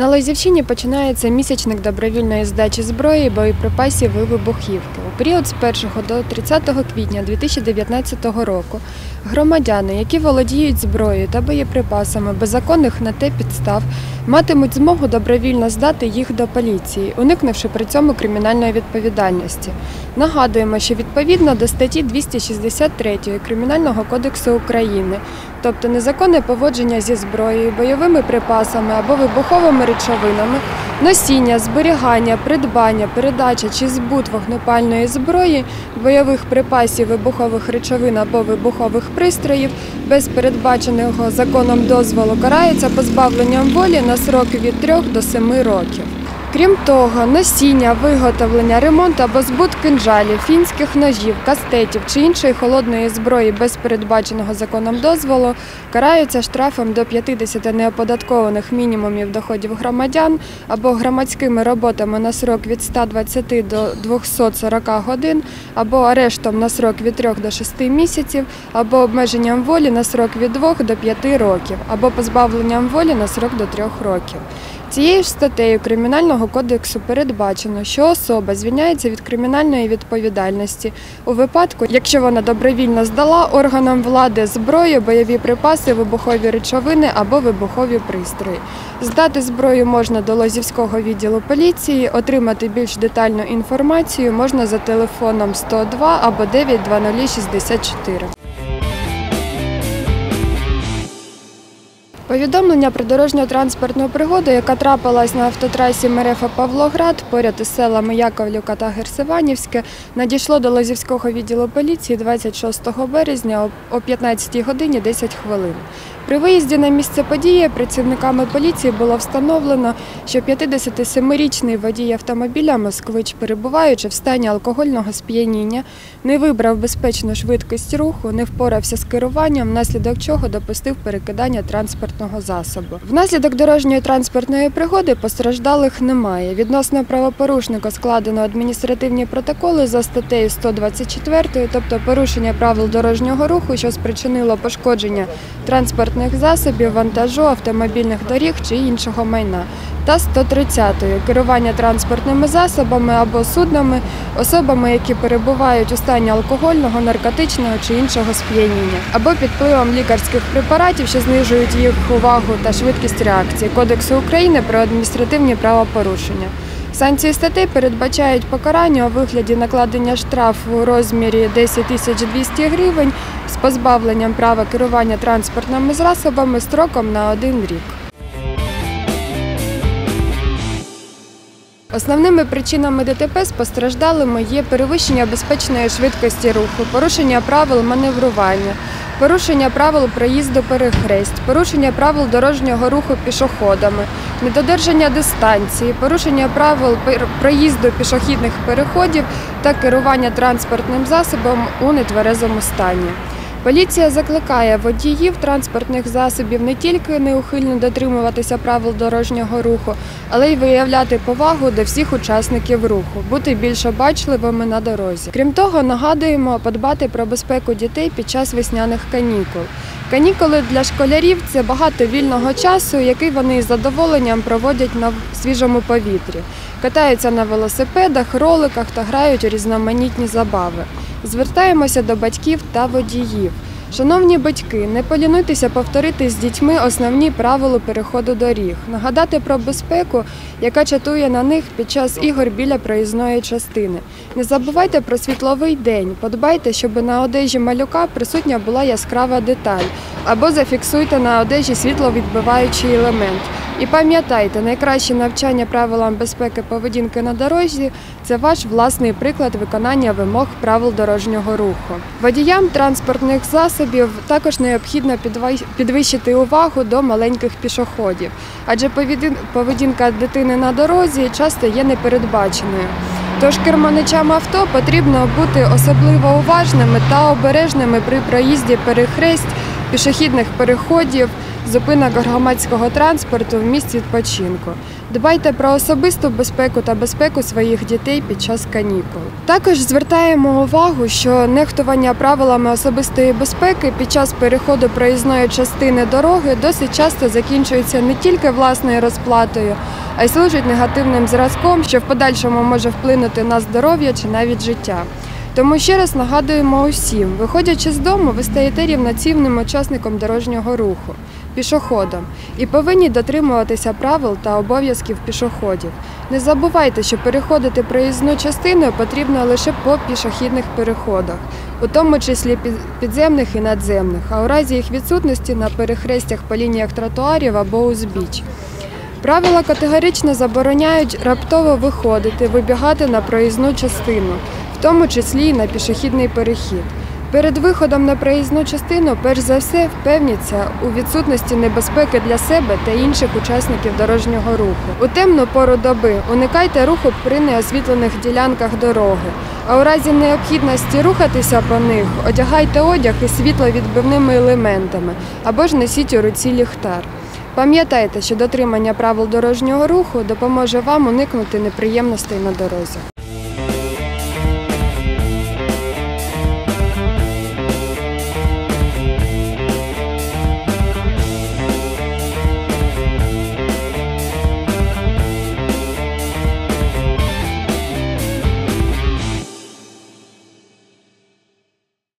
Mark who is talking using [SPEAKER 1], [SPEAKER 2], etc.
[SPEAKER 1] На Лозівщині починається місячник добровільної здачі зброї, боєприпасів і вибухівки. У період з 1 до 30 квітня 2019 року громадяни, які володіють зброєю та боєприпасами без законних на те підстав, матимуть змогу добровільно здати їх до поліції, уникнувши при цьому кримінальної відповідальності. Нагадуємо, що відповідно до статті 263 Кримінального кодексу України, тобто незаконне поводження зі зброєю, бойовими припасами або вибуховими речовинами, носіння, зберігання, придбання, передача чи збут вогнепальної зброї, бойових припасів, вибухових речовин або вибухових пристроїв без передбаченого законом дозволу карається позбавленням волі на сроки від 3 до 7 років. Крім того, носіння, виготовлення, ремонт або збут кинжалів, фінських ножів, кастетів чи іншої холодної зброї без передбаченого законом дозволу караються штрафом до 50 неоподаткованих мінімумів доходів громадян або громадськими роботами на срок від 120 до 240 годин, або арештом на срок від 3 до 6 місяців, або обмеженням волі на срок від 2 до 5 років, або позбавленням волі на срок до 3 років. Цією ж статтею Кримінального кодексу передбачено, що особа звільняється від кримінальної відповідальності у випадку, якщо вона добровільно здала органам влади зброю, бойові припаси, вибухові речовини або вибухові пристрої. Здати зброю можна до Лозівського відділу поліції, отримати більш детальну інформацію можна за телефоном 102 або 92064. Повідомлення про дорожньо-транспортну пригоду, яка трапилась на автотрасі Мерефа Павлоград поряд із селами Яковлівка та Герсиванівське, надійшло до Лозівського відділу поліції 26 березня о 15 годині 10 хвилин. При виїзді на місце події працівниками поліції було встановлено, що 57-річний водій автомобіля Москвич, перебуваючи в стані алкогольного сп'яніння, не вибрав безпечну швидкість руху, не впорався з керуванням, внаслідок чого допустив перекидання транспортного засобу. Внаслідок дорожньої транспортної пригоди постраждалих немає. Відносно правопорушника складено адміністративні протоколи за статтею 124, тобто порушення правил дорожнього руху, що спричинило пошкодження транспортних засобів, вантажу, автомобільних доріг чи іншого майна. Та 130-ї керування транспортними засобами або суднами особами, які перебувають у стані алкогольного, наркотичного чи іншого сп'яніння, або під впливом лікарських препаратів, що знижують їх увагу та швидкість реакції Кодексу України про адміністративні правопорушення. Санкції статей передбачають покарання у вигляді накладення штрафу у розмірі 10 тисяч 200 гривень з позбавленням права керування транспортними засобами строком на один рік. Основними причинами ДТП з постраждалими є перевищення безпечної швидкості руху, порушення правил маневрування, порушення правил проїзду перехресть, порушення правил дорожнього руху пішоходами, недодержання дистанції, порушення правил проїзду пішохідних переходів та керування транспортним засобом у нетверезому стані. Поліція закликає водіїв транспортних засобів не тільки неухильно дотримуватися правил дорожнього руху, але й виявляти повагу до всіх учасників руху, бути більш обачливими на дорозі. Крім того, нагадуємо подбати про безпеку дітей під час весняних канікул. Канікули для школярів це багато вільного часу, який вони з задоволенням проводять на свіжому повітрі, катаються на велосипедах, роликах та грають у різноманітні забави. Звертаємося до батьків та водіїв. Шановні батьки, не полінуйтеся повторити з дітьми основні правила переходу доріг, нагадати про безпеку, яка чатує на них під час ігор біля проїзної частини. Не забувайте про світловий день, подбайте, щоб на одежі малюка присутня була яскрава деталь, або зафіксуйте на одежі світловідбиваючий елемент. І пам'ятайте, найкраще навчання правилам безпеки поведінки на дорозі це ваш власний приклад виконання вимог правил дорожнього руху. Водіям транспортних засобів також необхідно підвищити увагу до маленьких пішоходів, адже поведінка дитини на дорозі часто є непередбаченою. Тож керманичам авто потрібно бути особливо уважними та обережними при проїзді перехресть, пішохідних переходів, зупинок громадського транспорту в місці відпочинку. Дбайте про особисту безпеку та безпеку своїх дітей під час канікул. Також звертаємо увагу, що нехтування правилами особистої безпеки під час переходу проїзної частини дороги досить часто закінчується не тільки власною розплатою, а й служить негативним зразком, що в подальшому може вплинути на здоров'я чи навіть життя. Тому ще раз нагадуємо усім, виходячи з дому, ви стаєте рівноцінним учасником дорожнього руху, пішоходом, і повинні дотримуватися правил та обов'язків пішоходів. Не забувайте, що переходити проїзну частину потрібно лише по пішохідних переходах, у тому числі під- підземних і надземних, а у разі їх відсутності на перехрестях по лініях тротуарів або узбіч. Правила категорично забороняють раптово виходити, вибігати на проїзну частину, в тому числі і на пішохідний перехід. Перед виходом на проїзну частину, перш за все, впевніться у відсутності небезпеки для себе та інших учасників дорожнього руху. У темну пору доби уникайте руху при неосвітлених ділянках дороги. А у разі необхідності рухатися по них, одягайте одяг із світловідбивними елементами або ж несіть у руці ліхтар. Пам'ятайте, що дотримання правил дорожнього руху допоможе вам уникнути неприємностей на дорозі.